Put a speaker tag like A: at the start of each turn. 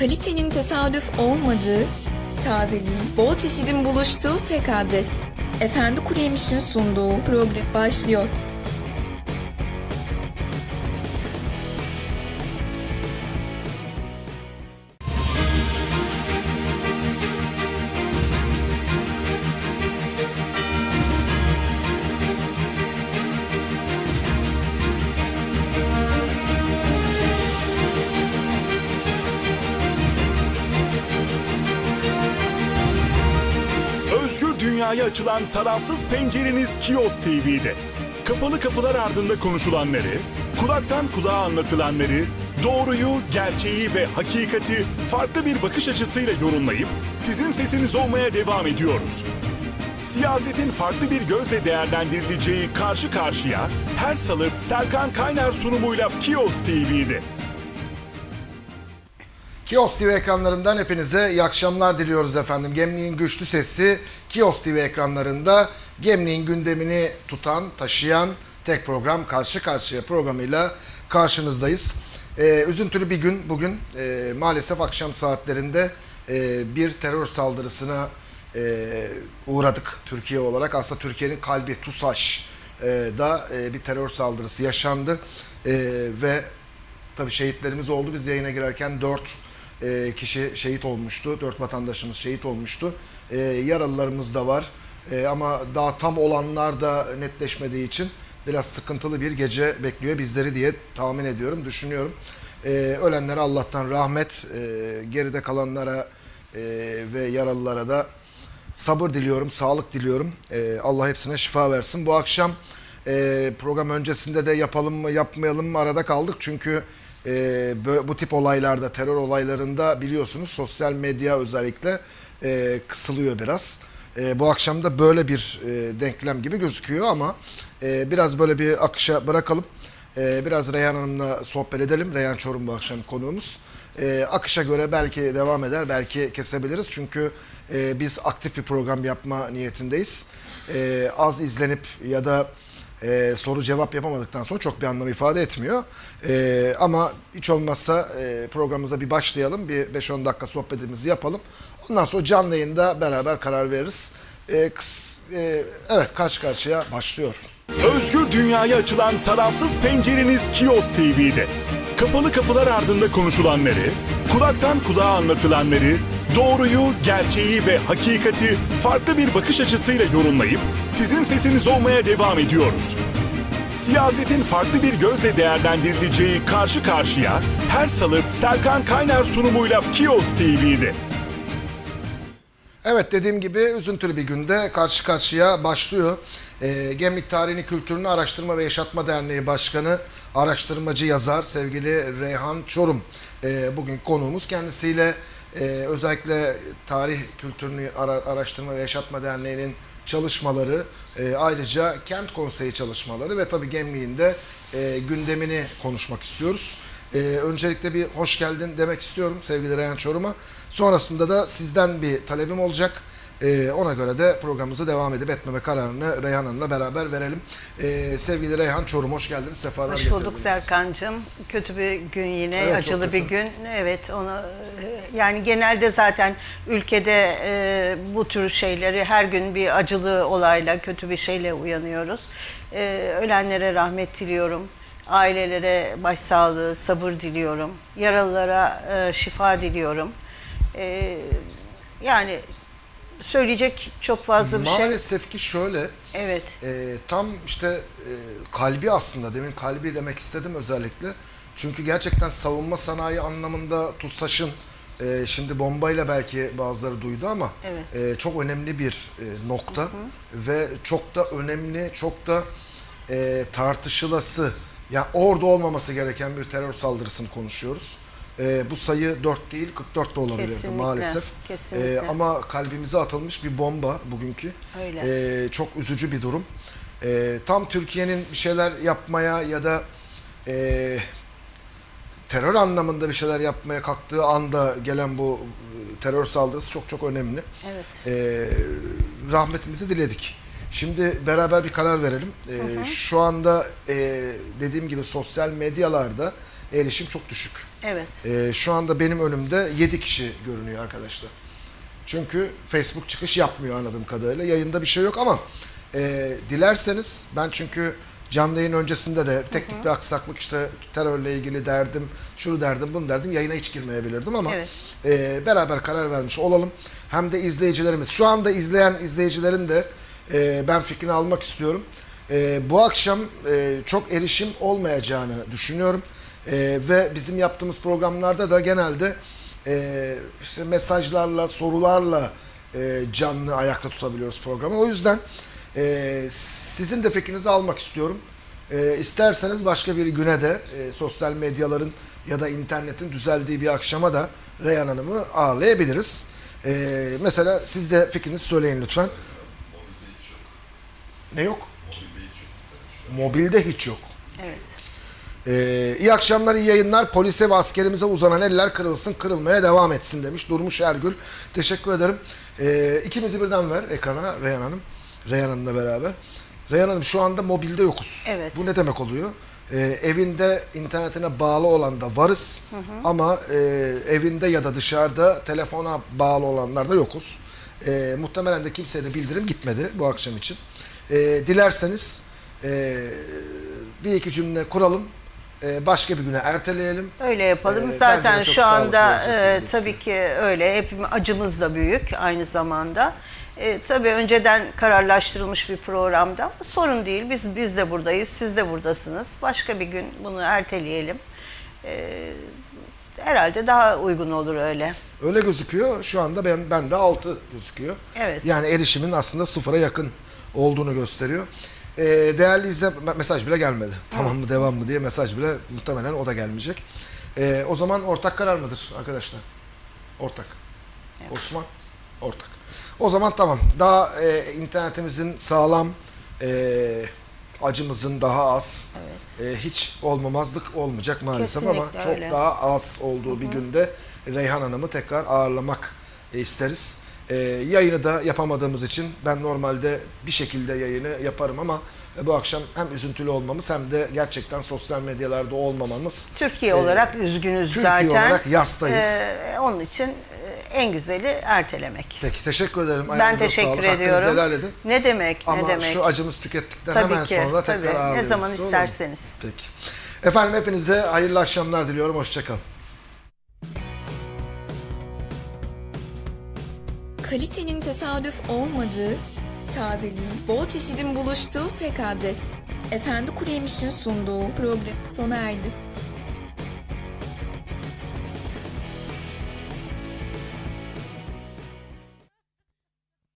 A: Kalitenin tesadüf olmadığı, tazeliğin, bol çeşidin buluştuğu tek adres. Efendi Kuru Yemiş'in sunduğu program başlıyor.
B: Dünyaya açılan tarafsız pencereniz Kios TV'de. Kapalı kapılar ardında konuşulanları, kulaktan kulağa anlatılanları, doğruyu, gerçeği ve hakikati farklı bir bakış açısıyla yorumlayıp sizin sesiniz olmaya devam ediyoruz. Siyasetin farklı bir gözle değerlendirileceği karşı karşıya her salı Serkan Kaynar sunumuyla Kios TV'de.
C: Kios TV ekranlarından hepinize iyi akşamlar diliyoruz efendim. Gemliğin güçlü sesi Kios TV ekranlarında Gemliğin gündemini tutan, taşıyan tek program karşı karşıya programıyla karşınızdayız. Ee, üzüntülü bir gün bugün Ee, maalesef akşam saatlerinde e, bir terör saldırısına e, uğradık Türkiye olarak. Aslında Türkiye'nin kalbi TUSAŞ e, da e, bir terör saldırısı yaşandı E, ve Tabii şehitlerimiz oldu. Biz yayına girerken 4 kişi şehit olmuştu. 4 vatandaşımız şehit olmuştu. E, yaralılarımız da var. E, ama daha tam olanlar da netleşmediği için biraz sıkıntılı bir gece bekliyor bizleri diye tahmin ediyorum, düşünüyorum. E, ölenlere Allah'tan rahmet, e, geride kalanlara e, ve yaralılara da sabır diliyorum, sağlık diliyorum. Ee, Allah hepsine şifa versin. Bu akşam e, program öncesinde de yapalım mı yapmayalım mı arada kaldık. Çünkü e, bu tip olaylarda, terör olaylarında biliyorsunuz sosyal medya özellikle e, kısılıyor biraz. E, bu akşam da böyle bir e, denklem gibi gözüküyor ama e, biraz böyle bir akışa bırakalım. E, biraz Reyhan Hanım'la sohbet edelim. Reyhan Çorum bu akşam konuğumuz. E, akışa göre belki devam eder, belki kesebiliriz. Çünkü e, biz aktif bir program yapma niyetindeyiz. E, az izlenip ya da e, soru cevap yapamadıktan sonra çok bir anlam ifade etmiyor. E, ama hiç olmazsa e, programımıza bir başlayalım. Bir 5-10 dakika sohbetimizi yapalım. Ondan sonra canlı yayında beraber karar veririz. E, kıs- e, evet karşı karşıya başlıyor.
B: Özgür dünyaya açılan tarafsız pencereniz Kios TV'de. Kapalı kapılar ardında konuşulanları, kulaktan kulağa anlatılanları, doğruyu, gerçeği ve hakikati farklı bir bakış açısıyla yorumlayıp sizin sesiniz olmaya devam ediyoruz. Siyasetin farklı bir gözle değerlendirileceği karşı karşıya her salı Serkan Kaynar sunumuyla Kios TV'de.
C: Evet dediğim gibi üzüntülü bir günde karşı karşıya başlıyor. Ee, Gemlik Tarihini Kültürünü Araştırma ve Yaşatma Derneği Başkanı, araştırmacı yazar sevgili Reyhan Çorum. Ee, bugün konuğumuz kendisiyle e, özellikle tarih kültürünü Ara- araştırma ve yaşatma derneğinin çalışmaları, e, ayrıca kent konseyi çalışmaları ve tabii Gemlik'in de e, gündemini konuşmak istiyoruz. Ee, öncelikle bir hoş geldin demek istiyorum sevgili Reyhan Çorum'a. Sonrasında da sizden bir talebim olacak. Ee, ona göre de programımızı devam edip etmeme kararını Reyhan Hanım'la beraber verelim. Ee, sevgili Reyhan Çorum hoş geldiniz. Sefalar
D: Hoş bulduk
C: getirdiniz.
D: Serkan'cığım. Kötü bir gün yine,
C: Evet, çok
D: acılı bir
C: kötü.
D: gün. Evet, onu e, yani genelde zaten ülkede e, bu tür şeyleri her gün bir acılı olayla, kötü bir şeyle uyanıyoruz. E, ölenlere rahmet diliyorum. Ailelere başsağlığı, sabır diliyorum. Yaralılara e, şifa diliyorum. E, yani söyleyecek çok fazla bir şey.
C: Maalesef ki şöyle
D: Evet.
C: e, tam işte e, kalbi aslında demin kalbi demek istedim özellikle. Çünkü gerçekten savunma sanayi anlamında TUSAŞ'ın e, şimdi bombayla belki bazıları duydu ama
D: Evet.
C: e, çok önemli bir e, nokta ve çok da önemli, çok da e, tartışılası yani orada olmaması gereken bir terör saldırısını konuşuyoruz. E, bu sayı 4 değil 44 de olabilirdi
D: Kesinlikle,
C: maalesef.
D: kesinlikle.
C: E, ama kalbimize atılmış bir bomba bugünkü.
D: Öyle.
C: E, çok üzücü bir durum. E, tam Türkiye'nin bir şeyler yapmaya ya da e, terör anlamında bir şeyler yapmaya kalktığı anda gelen bu e, terör saldırısı çok çok önemli.
D: Evet.
C: E, rahmetimizi diledik. Şimdi beraber bir karar verelim. E, Şu anda e, dediğim gibi sosyal medyalarda erişim çok düşük.
D: Evet.
C: Ee, şu anda benim önümde 7 kişi görünüyor arkadaşlar. Çünkü Facebook çıkış yapmıyor anladığım kadarıyla. Yayında bir şey yok ama e, dilerseniz ben çünkü canlı yayın öncesinde de teknik bir aksaklık işte terörle ilgili derdim, şunu derdim, bunu derdim. Yayına hiç girmeyebilirdim ama
D: Evet.
C: e, beraber karar vermiş olalım. Hem de izleyicilerimiz, şu anda izleyen izleyicilerin de e, ben fikrini almak istiyorum. E, bu akşam e, çok erişim olmayacağını düşünüyorum. E, ve bizim yaptığımız programlarda da genelde e, işte mesajlarla, sorularla e, canlı ayakta tutabiliyoruz programı. O yüzden e, sizin de fikrinizi almak istiyorum. E, isterseniz başka bir güne de e, sosyal medyaların ya da internetin düzeldiği bir akşama da Reyhan Hanım'ı ağırlayabiliriz. E, mesela siz de fikrinizi söyleyin lütfen. Ne yok? Mobilde hiç yok.
D: Evet.
C: Ee, iyi akşamlar, iyi yayınlar. Polise ve askerimize uzanan eller kırılsın, kırılmaya devam etsin demiş Durmuş Ergül. Teşekkür ederim. Ee, ikimizi birden ver ekrana Reyhan Hanım. Reyhan Hanım'la beraber. Reyhan Hanım şu anda mobilde yokuz.
D: Evet.
C: Bu ne demek oluyor? Ee, evinde internetine bağlı olan da varız. Ama e, evinde ya da dışarıda telefona bağlı olanlar da yokuz. Ee, muhtemelen de kimseye de bildirim gitmedi bu akşam için. Ee, dilerseniz e, bir iki cümle kuralım. Ee, başka bir güne erteleyelim.
D: Öyle yapalım.
C: Ee,
D: Zaten
C: de
D: şu anda e, tabii ki öyle. Hepimiz acımız da büyük aynı zamanda. E, tabii önceden kararlaştırılmış bir programda ama sorun değil. Biz biz de buradayız, siz de buradasınız. Başka bir gün bunu erteleyelim. E, herhalde daha uygun olur öyle.
C: Öyle gözüküyor. Şu anda ben bende 6 gözüküyor.
D: Evet.
C: Yani erişimin aslında sıfıra yakın olduğunu gösteriyor. Ee, değerli izle mesaj bile gelmedi. Tamam mı devam mı diye mesaj bile muhtemelen o da gelmeyecek. Ee, o zaman ortak karar mıdır arkadaşlar? Ortak. Osman ortak. O zaman tamam. Daha e, internetimizin sağlam, e, acımızın daha az, e, hiç olmamazlık olmayacak maalesef ama
D: Kesinlikle
C: çok
D: öyle.
C: daha az olduğu bir günde Reyhan Hanım'ı tekrar ağırlamak e, isteriz. E, yayını da yapamadığımız için ben normalde bir şekilde yayını yaparım ama e, bu akşam hem üzüntülü olmamız hem de gerçekten sosyal medyalarda olmamamız
D: Türkiye
C: e,
D: olarak üzgünüz
C: Türkiye
D: zaten.
C: olarak yastayız.
D: E, onun için e, en güzeli ertelemek.
C: Peki teşekkür ederim.
D: Ben
C: Ayağınıza
D: teşekkür
C: sağlık. Hakkınızı
D: ediyorum.
C: helal edin.
D: Ne demek,
C: Ama
D: ne demek.
C: şu acımız tükettikten
D: Tabii
C: hemen
D: ki,
C: sonra
D: tabii.
C: tekrar
D: Ne
C: ağırlıyoruz.
D: zaman
C: Olur mu?
D: isterseniz.
C: Peki. Efendim hepinize hayırlı akşamlar diliyorum. Hoşçakalın.
A: Kalitenin tesadüf olmadığı, tazeliğin, bol çeşidin buluştuğu tek adres. Efendi Kuru Yemiş'in sunduğu program sona erdi.